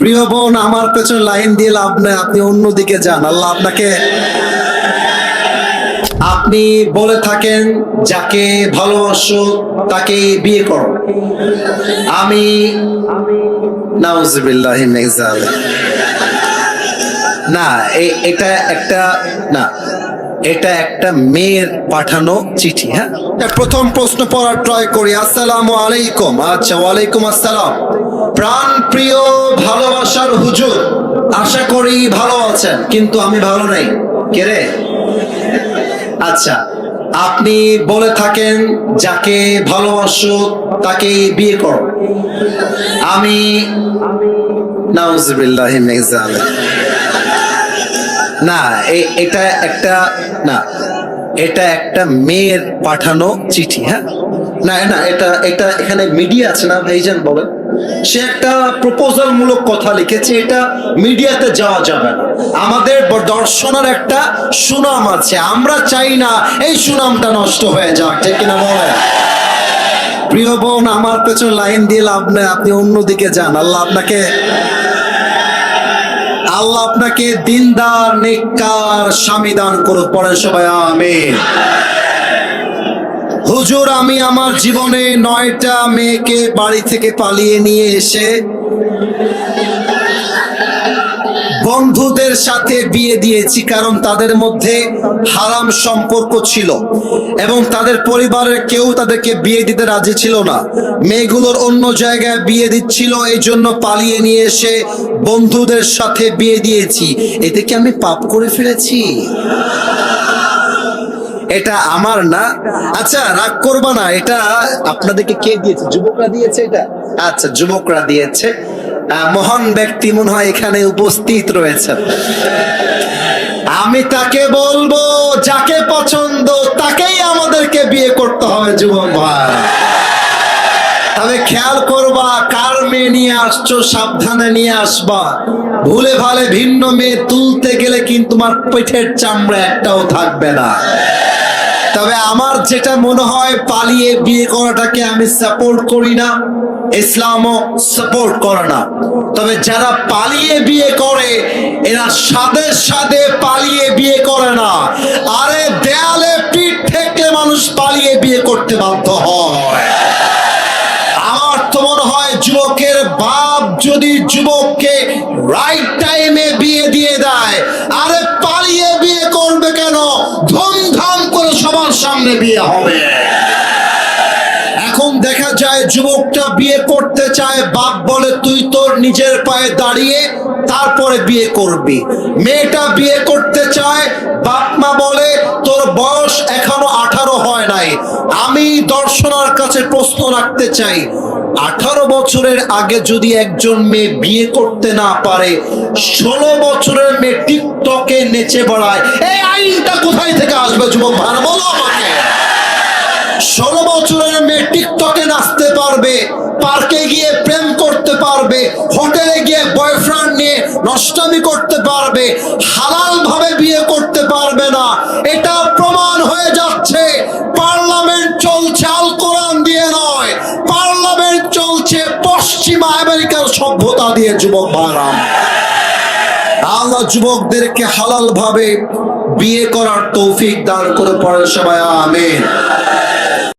প্রিয় বোন, আমার পেছনে লাইন দিয়ে লাভ নাই, আপনি অন্যদিকে যান, আল্লাহ আপনাকে আপনি বলে থাকেন, যাকে ভালোবাসো তাকে বিয়ে করো। আমি না এটা একটা, না, এটা একটা মেয়ের পাঠানো চিঠি হ্যাঁ? প্রথম প্রশ্ন পড়ার ট্রাই করি, আসসালামু আলাইকুম। আচ্ছা ওয়ালাইকুম আসসালাম। প্রাণ প্রিয় ভালোবাসার হুজুর, আশা করি ভালো আছেন, কিন্তু আমি ভালো নাই। কে রে? আচ্ছা আপনি বলে থাকেন, যাকে ভালোবাসো তাকে বিয়ে করো। আমি না এটা একটা না, এটা একটা মেয়ের পাঠানো চিঠি হ্যাঁ? না না, এটা এটা এখানে মিডিয়া আছে না, ভাইজান বলেন। সে একটা প্রপোজাল মূলক কথা লিখেছে, এটা মিডিয়াতে যাওয়া যাবে না। আমাদের দর্শনের একটা সুনাম আছে, আমরা চাই না এই সুনামটা নষ্ট হয়ে যাক, ঠিক কিনা বলেন? প্রিয় বোন, আমার পেছনে লাইন দিয়ে লাভ নাই, আপনি অন্যদিকে যান, আল্লাহ আপনাকে আল্লাহ আপনাকে দিনদার, নেককার, স্বামী দান করুক পরে সবাই, আমিন। হুজুর, আমি আমার জীবনে নয়টা মেয়েকে বাড়ি থেকে পালিয়ে নিয়ে এসে বন্ধুদের সাথে বিয়ে দিয়েছি, কারণ তাদের মধ্যে হারাম সম্পর্ক ছিল এবং তাদের পরিবারের কেউ তাদেরকে বিয়ে দিতে রাজি ছিল না। মেয়েগুলোর অন্য জায়গায় বিয়ে দিচ্ছিল, এই জন্য পালিয়ে নিয়ে এসে বন্ধুদের সাথে বিয়ে দিয়েছি। এতে কি আমি পাপ করে ফেলেছি? এটা আমার না? আচ্ছা রাগ করবা না, এটা আপনাদেরকে কে দিয়েছে? যুবকরা দিয়েছে এটা? আচ্ছা যুবকরা দিয়েছে। মহান ব্যক্তি মনে হয় এখানে উপস্থিত রয়েছেন আমি তাকে বলব, যাকে পছন্দ, তাকেই আমাদেরকে বিয়ে করতে হবে, যুবক ভাই। তবে খেয়াল করবা, কার মেয়ে নিয়ে আসছো, সাবধানে নিয়ে আসবা। ভুলে ভালে ভিন্ন মেয়ে তুলতে গেলে কিন্তু তোমার পেটের চামড়া একটাও থাকবে না। তবে আমার যেটা মনে হয়, পালিয়ে বিয়ে করাটাকে আমি সাপোর্ট করি না, ইসলামও সাপোর্ট করে না। তবে যারা পালিয়ে বিয়ে করে, এরা সাদে সাদে পালিয়ে বিয়ে করে না। আরে দেয়ালে পিঠ ঠেকলে মানুষ পালিয়ে বিয়ে করতে বাধ্য হয়। আমার তো মনে হয়, যুবকের বাপ যদি যুবককে সামনে বিয়ে হবে। এখন দেখা যায় যুবকটা বিয়ে করতে চায়, বাপ বলে, তুই তোর নিজের পায়ে দাঁড়িয়ে তারপরে বিয়ে করবি। মেয়েটা বিয়ে করতে চায়, বাপ মা বলে, তোর বয়স এখনও আঠারো হয় নাই। আমি দর্শনার কাছে প্রশ্ন রাখতে চাই। আঠারো বছরের আগে যদি একজন মেয়ে বিয়ে করতে না পারে, ষোলো বছরের মেয়ে টিকটকে নেচে বেড়ায়। এই আইনটা কোথায় থেকে আসবে যুবক ভাড়া বলো আমাকে। ষোলো বছরের মেয়ে টিকটকে নাচতে পারবে, পার্কে গিয়ে প্রেম করতে পারবে, হোটেলে গিয়ে বয়ফ্রেন্ড নিয়ে নষ্টামি করতে পারবে হালাল ভাবে বিয়ে করতে পারবে না। এটা প্রমাণ হয়ে যাচ্ছে, পার্লামেন্ট চলছে আল কোরআন দিয়ে নয়, পার্লামেন্ট চলছে পশ্চিমা আমেরিকার সভ্যতা দিয়ে, যুবক ভাড়া আল্লাহ যুবকদেরকে হালাল ভাবে বিয়ে করার তৌফিক দান করে পড়ে সবাই আমিন।